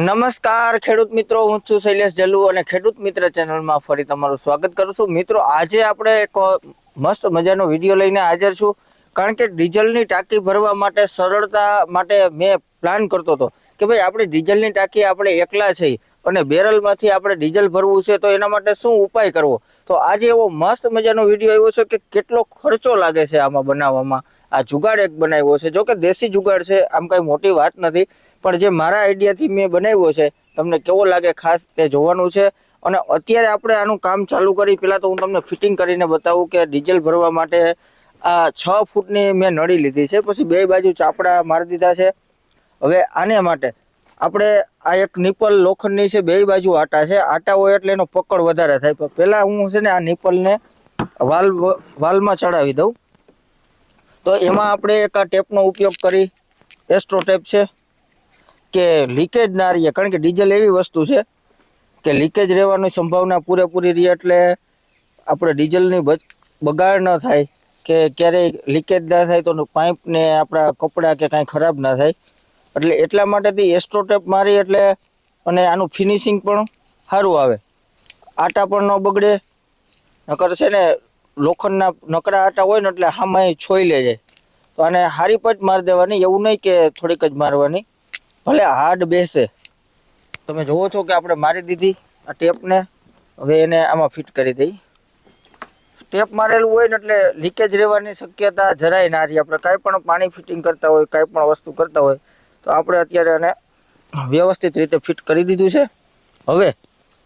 નમસ્કાર, ખેડૂત મિત્રો. હું છું શૈલેષ જલ્લુ અને ખેડૂત મિત્ર ચેનલમાં ફરી તમારું સ્વાગત કરું છું. મિત્રો, આજે આપણે એક મસ્ત મજાનો વીડિયો લઈને હાજર છું. કારણ કે ડીઝલની ટાંકી ભરવા માટે સરળતા માટે મેં પ્લાન કરતો હતો કે ભાઈ આપણે ડીઝલની ટાંકી આપણે એકલા છીએ અને બેરલમાંથી આપણે ડીઝલ ભરવું છે તો એના માટે શું ઉપાય કરવો? તો આજે એવો મસ્ત મજાનો વીડિયો આવ્યો છે કે કેટલો ખર્ચો લાગે છે આમાં બનાવવામાં. આ જુગાડ એક બનાવ્યો છે. જો કે દેશી જુગાડ છે, આમ કાંઈ મોટી વાત નથી, પણ જે મારા આઈડિયાથી મેં બનાવ્યો છે, તમને કેવો લાગે ખાસ તે જોવાનું છે. અને અત્યારે આપણે આનું કામ ચાલુ કરી, પહેલાં તો હું તમને ફિટિંગ કરીને બતાવું કે ડીઝલ ભરવા માટે આ છ ફૂટની મેં નળી લીધી છે, પછી બે બાજુ ચાપડા મારી દીધા છે. હવે આને માટે આપણે આ એક નિપલ લોખંડની છે, બે બાજુ આટા છે. આટા હોય એટલે એનો પકડ વધારે થાય. પણ પહેલાં હું છે ને આ નિપલને વાલ, વાલમાં ચડાવી દઉં. તો એમાં આપણે એક આ ટેપનો ઉપયોગ કરી. એસ્ટ્રો ટેપ છે કે લીકેજ ના રહીએ. કારણ કે ડીઝલ એવી વસ્તુ છે કે લીકેજ રહેવાની સંભાવના પૂરેપૂરી રહી એટલે આપણે ડીઝલની બગાડ ન થાય કે ક્યારેય લીકેજ ના થાય તો પાઇપને આપણા કપડાં કે કાંઈ ખરાબ ના થાય. એટલે એટલા માટેથી એસ્ટ્રો ટેપ મારી એટલે અને આનું ફિનિશિંગ પણ સારું આવે. આટા પણ ન બગડે. નકર છે ને લોખંડના નકરા આટા હોય ને એટલે હામાં છોઈ લે જાય તો આને હારી પટ મારી દેવાની, એવું નહીં કે થોડીક જ મારવાની. ભલે હાર્ડ બેસે. તમે જોવો છો કે આપણે મારી દીધી આ ટેપને. હવે એને આમાં ફિટ કરી દઈ. ટેપ મારેલું હોય ને એટલે લીકેજ રહેવાની શક્યતા જરાય ના રહી. આપણે કાંઈ પણ પાણી ફિટિંગ કરતા હોય, કાંઈ પણ વસ્તુ કરતા હોય, તો આપણે અત્યારે એને વ્યવસ્થિત રીતે ફિટ કરી દીધું છે. હવે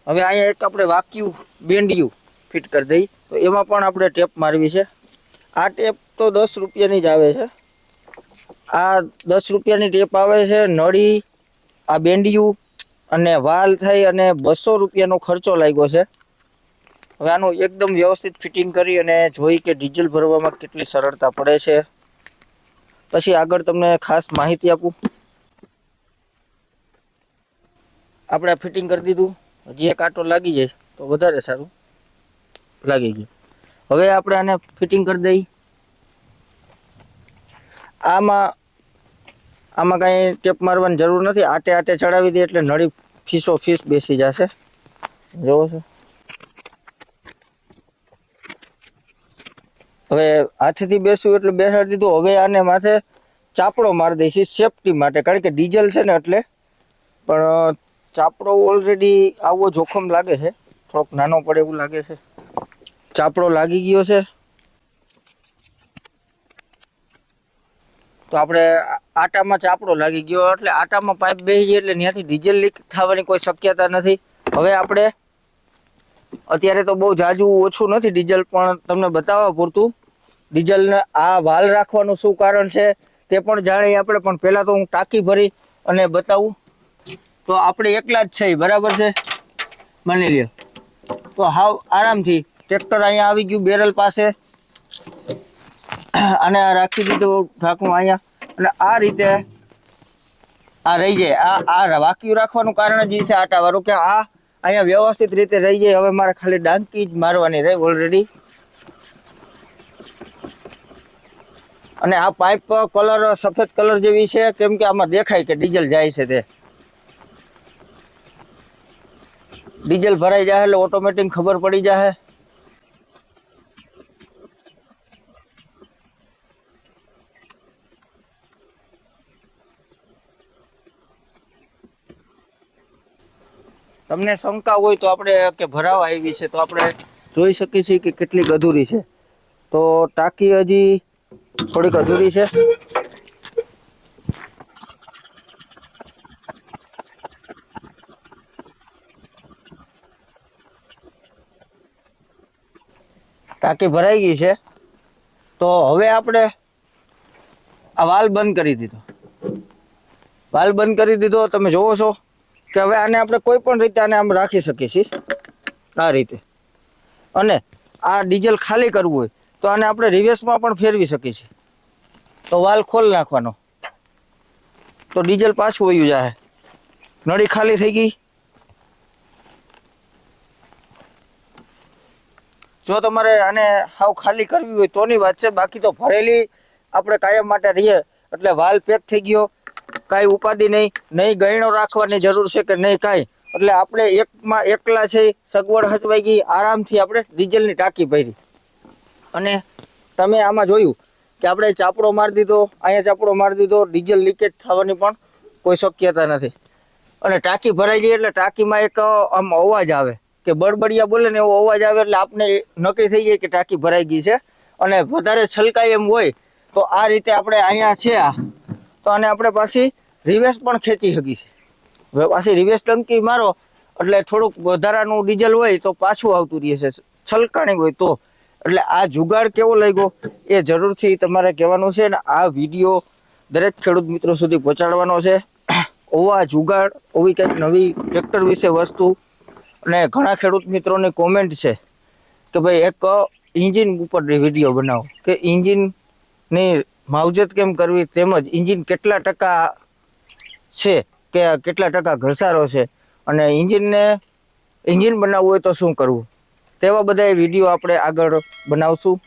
હવે અહીંયા એક આપણે વાક્યું બેન્ડિયું ફિટ કરી દઈ. તો એમાં પણ આપણે ટેપ મારવી છે. આ ટેપ તો દસ રૂપિયાની જ આવે છે. આ દસ રૂપિયાની ટેપ આવે છે નળી, આ બેન્ડિયું અને વાલ થઈ અને બસો રૂપિયાનો ખર્ચો લાગ્યો છે. હવે આનું એકદમ વ્યવસ્થિત ફિટિંગ કરી અને જોઈ કે ડીઝલ ભરવામાં કેટલી સરળતા પડે છે. પછી આગળ તમને ખાસ માહિતી આપું. આપણે ફિટિંગ કરી દીધું. હજી એક આટો લાગી જાય તો વધારે સારું. લાગી ગયું. હવે આપણે આને ફિટિંગ કરી દઈ આમાં આમાં કાંઈ ટેપ મારવાની જરૂર નથી. આટે આટે ચડાવી દે એટલે નળી ફીસો ફીસ બેસી જશે. જોવો છો? હવે હાથેથી બેસવું એટલે બેસાડી દીધું. હવે આને માથે ચાપડો મારી દઈશું સેફટી માટે. કારણ કે ડીઝલ છે ને એટલે. પણ ચાપડો ઓલરેડી આવો જોખમ લાગે છે. થોડોક નાનો પડે એવું લાગે છે. ચાપડો લાગી ગયો છે. તો આપણે આટામાં ચાપડો લાગી ગયો એટલે આટામાં પાઇપ બેસી એટલે ત્યાંથી ડીઝલ લીક થવાની કોઈ શક્યતા નથી. હવે આપણે અત્યારે તો બહુ જાજુ ઓછું નથી ડીઝલ, પણ તમને બતાવવા પૂરતું ડીઝલને આ વાલ રાખવાનું શું કારણ છે તે પણ જાણીએ આપણે, પણ પહેલાં તો હું ટાંકી ભરી અને બતાવું. તો આપણે એકલા જ છે બરાબર છે? માની લ્યો. તો હાવ આરામથી ટ્રેક્ટર અહીંયા આવી ગયું બેરલ પાસે. અને રાખી દીધું ઢાંકણું અહીંયા. અને આ રીતે આ રહી જાય. આ આ વાક્યું રાખવાનું કારણ જ છે આટાવાળું કે આ અહીંયા વ્યવસ્થિત રીતે રહી જાય. હવે મારે ખાલી ડાંકી જ મારવાની રહી ઓલરેડી અને આ પાઇપ કલર સફેદ કલર જેવી છે. કેમ કે આમાં દેખાય કે ડીઝલ જાય છે તે. ડીઝલ ભરાઈ જાય એટલે ઓટોમેટિક ખબર પડી જાય તમને શંકા હોય તો આપણે કે ભરાવા આવી છે તો આપણે જોઈ શકીએ છીએ કે કેટલીક અધૂરી છે. તો ટાંકી હજી થોડીક અધૂરી છે. ટાંકી ભરાઈ ગઈ છે. તો હવે આપણે આ વાલ બંધ કરી દીધો. વાલ બંધ કરી દીધો, તમે જોવો છો. કે હવે આને આપણે કોઈ પણ રીતે આને આમ રાખી શકીએ છીએ. આ રીતે. અને આ ડીઝલ ખાલી કરવું હોય, તો આને આપણે રિવર્સમાં પણ ફેરવી શકીએ છીએ. તો વાલ ખોલ નાખવાનો. તો ડીઝલ પાછું વયું જાય નળી ખાલી થઈ ગઈ. જો તમારે આને હાવ ખાલી કરવી હોય તોની વાત છે, બાકી તો ભરેલી આપણે કાયમ માટે રહીએ, એટલે વાલ પેક થઈ ગયો. કાંઈ ઉપાધિ નહીં નહીં ગયણો રાખવાની જરૂર છે કે નહીં કાંઈ. એટલે આપણે એકમાં એકલા છે, સગવડ હચવાઈ ગઈ, આરામથી આપણે ડીઝલની ટાંકી ભરી. અને તમે આમાં જોયું કે આપણે ચાપડો મારી દીધો, અહીંયા ચાપડો મારી દીધો, ડીઝલ લીકેજ થવાની પણ કોઈ શક્યતા નથી. અને ટાંકી ભરાઈ જાય એટલે ટાંકીમાં એક, આમ અવાજ આવે કે બળબડિયા બોલે ને એવો અવાજ આવે એટલે આપણે નક્કી થઈ જાય કે ટાંકી ભરાઈ ગઈ છે. અને વધારે છલકાય એમ હોય તો આ રીતે આપણે અહીંયા છે તો આને આપણે પાછી રિવેસ પણ ખેંચી શકી છે હવે પાછી રિવેસ ટંકી મારો, એટલે થોડુંક વધારાનું ડીઝલ હોય તો પાછું આવતું રહે છે. છલકાણી હોય તો. એટલે આ જુગાડ કેવો લાગ્યો એ જરૂરથી તમારે કહેવાનું છે ને આ વીડિયો દરેક ખેડૂત મિત્રો સુધી પહોંચાડવાનો છે. ઓવા જુગાડ, ઓવી કંઈક નવી ટ્રેક્ટર વિશે વસ્તુ. અને ઘણા ખેડૂત મિત્રોની કોમેન્ટ છે કે ભાઈ એક ઇન્જિન ઉપર વીડિયો બનાવો. કે ઇન્જિનની માવજત કેમ કરવી તેમજ ઇન્જિન કેટલા ટકા છે કે કેટલા ટકા ઘસારો છે? અને ઇન્જિનને, ઇન્જિન બનાવવું હોય તો શું કરવું? તેવા બધા વીડિયો આપણે આગળ બનાવશું.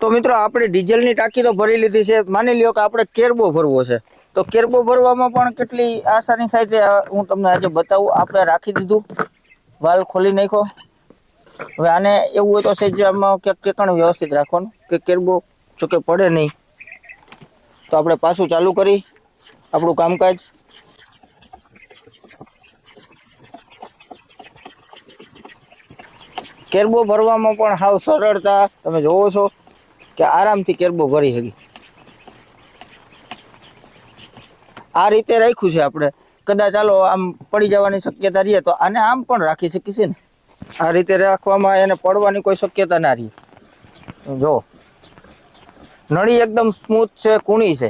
તો મિત્રો, આપણે ડીઝલની ટાંકી તો ભરી લીધી છે. માની લ્યો કે આપણે કેરબો ભરવો છે. તો કેરબો ભરવામાં પણ કેટલી આસાની થાય તે હું તમને આજે બતાવું. આપણે રાખી દીધું. વાલ ખોલી નાખો હવે આને એવું હોય તો સેજ આમાં ક્યાંક ટેકણ વ્યવસ્થિત રાખવાનું. કે કેરબો જોકે પડે નહીં. તો આપણે પાછું ચાલુ કરી આપણું કામકાજ. કેરબો ભરવામાં પણ હાવ સરળતા. તમે જોવો છો કે આરામથી કેરબો ભરી શકી આ રીતે રાખ્યું છે આપણે. કદાચ ચાલો આમ પડી જવાની શક્યતા રહીએ તો આને આમ પણ રાખી શકીએ ને. આ રીતે રાખવામાં એને પડવાની કોઈ શક્યતા ના રહી. જો. નળી એકદમ સ્મૂથ છે, કૂણી છે.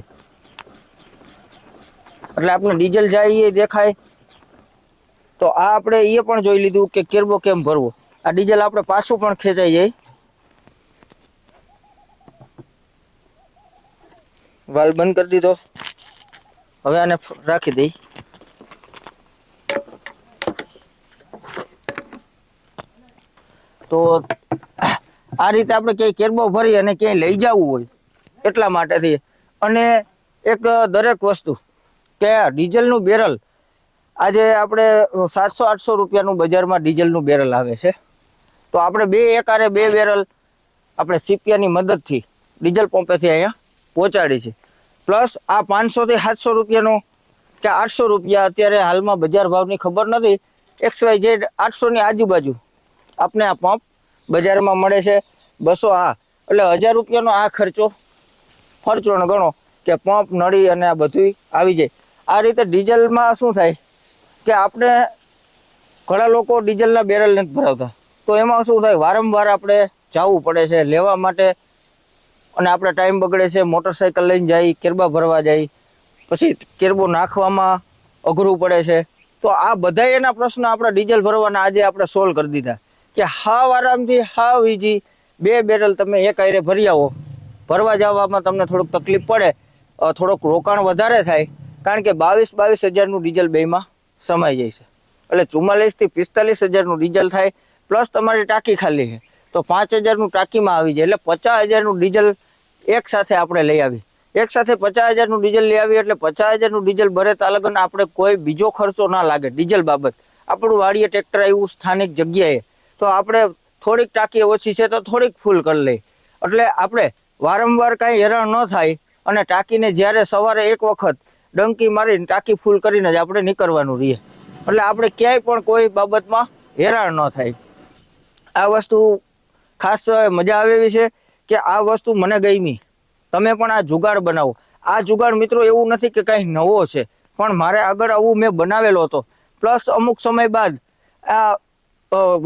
એટલે આપણે ડીઝલ જાય દેખાય. તો આ આપણે એ પણ જોઈ લીધું કે કેરબો કેમ ભરવો? આ ડીઝલ આપણે પાછું પણ ખેંચાઈ જાય. વાલ બંધ કરી દીધો. હવે આને રાખી દઈ. તો આ રીતે આપણે ક્યાંય કેરબો ભરી અને ક્યાંય લઈ જવું હોય. એટલા માટેથી. અને એક દરેક વસ્તુ કે ડીઝલનું બેરલ, આજે આપણે સાતસો, આઠસો રૂપિયાનું બજારમાં ડીઝલનું બેરલ આવે છે. તો આપણે બે એકારે બે બેરલ આપણે સીપિયાની મદદથી ડીઝલ પંપેથી અહીંયા પહોંચાડી છે. પ્લસ આ પાંચસોથી સાતસો રૂપિયાનો કે આઠસો રૂપિયા અત્યારે હાલમાં બજાર ભાવની ખબર નથી. એક્સ વાય ઝેડ આઠસોની આજુબાજુ આપને આ પંપ બજારમાં મળે છે. બસો આ, એટલે હજાર રૂપિયાનો આ ખર્ચો ખર્ચો ગણો કે પંપ, નળી અને આ બધું આવી જાય. આ રીતે ડીઝલમાં શું થાય કે આપણે ઘણા લોકો ડીઝલના બેરલ નથી ભરાવતા. તો એમાં શું થાય? વારંવાર આપણે જવું પડે છે, લેવા માટે અને આપણે ટાઈમ બગડે છે મોટરસાઇકલ લઈને જાય, કેરબા ભરવા જાય, પછી કેરબો નાખવામાં અઘરું પડે છે. તો આ બધા એના પ્રશ્નો આપણે ડીઝલ ભરવાના આજે આપણે સોલ્વ કરી દીધા. કે હાવ આરામથી, હાવ ઈજી બે બેરલ તમે એક આયરે ભરી આવો. ભરવા જવામાં તમને થોડુંક તકલીફ પડે થોડોક રોકાણ વધારે થાય, કારણ કે બાવીસ બાવીસ હજારનું ડીઝલ બેમાં સમાઈ જાય છે. એટલે ચુમ્માલીસથી પિસ્તાલીસ હજારનું ડીઝલ થાય, પ્લસ તમારી ટાંકી ખાલી છે. તો પાંચ હજારનું ટાંકીમાં આવી જાય, એટલે પચાસ હજારનું ડીઝલ એક સાથે આપણે લઈ આવી. એક સાથે પચાસ હજારનું ડીઝલ લઈ આવી, એટલે પચાસ હજારનું ડીઝલ ભરે તાલગન આપણે કોઈ બીજો ખર્ચો ના લાગે ડીઝલ બાબત. આપણું વાડીએ ટ્રેક્ટર આવ્યું, સ્થાનિક જગ્યાએ. તો આપણે થોડીક ટાંકી ઓછી છે તો થોડીક ફૂલ કરી લઈ એટલે આપણે વારંવાર કાંઈ હેરાન ન થાય અને ટાંકીને જ્યારે સવારે એક વખત ડંકી મારીને ટાંકી ફૂલ કરીને જ આપણે નીકળવાનું રહીએ એટલે આપણે ક્યાંય પણ કોઈ બાબતમાં હેરાન ન થાય. આ વસ્તુ ખાસ મજા આવે એવી છે કે આ વસ્તુ મને ગમી. તમે પણ આ જુગાડ બનાવો. આ જુગાડ મિત્રો એવું નથી કે કાંઈ નવો છે, પણ મારે આગળ આવું મેં બનાવેલો હતો. પ્લસ અમુક સમય બાદ આ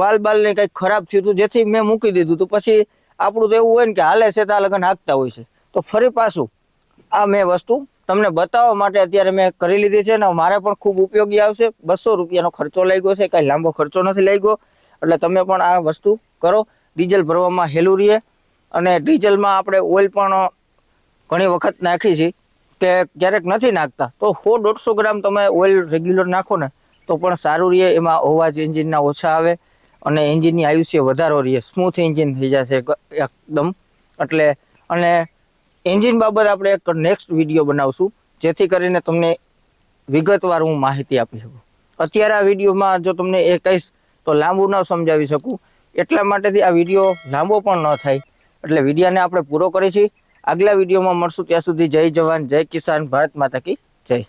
વાલ બાલને કંઈક ખરાબ થયું હતું, જેથી મેં મૂકી દીધું હતું. પછી આપણું તો એવું હોય ને કે હાલે છે ત્યાં લગન હાંકતા હોય છે. તો ફરી પાછું આ મેં વસ્તુ તમને બતાવવા માટે અત્યારે મેં કરી લીધી છે ને મારે પણ ખૂબ ઉપયોગી આવશે. બસો રૂપિયાનો ખર્ચો લાગ્યો છે, કાંઈ લાંબો ખર્ચો નથી લાગ્યો. એટલે તમે પણ આ વસ્તુ કરો. ડીઝલ ભરવામાં હેલું રહીએ. અને ડીઝલમાં આપણે ઓઇલ પણ ઘણી વખત નાખી છે કે ક્યારેક નથી નાખતા. તો સો દોઢસો ગ્રામ તમે ઓઇલ રેગ્યુલર નાખો ને તો પણ સારું રહે. એમાં અવાજ એન્જિનના ઓછા આવે. અને એન્જિનની આયુષ્ય વધારો રહે સ્મૂથ એન્જિન થઈ જશે એકદમ. એટલે, અને એન્જિન બાબત આપણે એક નેક્સ્ટ વીડિયો બનાવશું, જેથી કરીને તમને વિગતવાર હું માહિતી આપી શકું. અત્યારે આ વિડીયોમાં જો તમને એ કહીશ, તો લાંબુ ન સમજાવી શકું. એટલા માટેથી આ વીડિયો લાંબો પણ ન થાય. એટલે વિડીયાને આપણે પૂરો કરીએ છીએ આગલા વિડીયોમાં મળશું ત્યાં સુધી જય જવાન, જય કિસાન, ભારત માતા કી જય.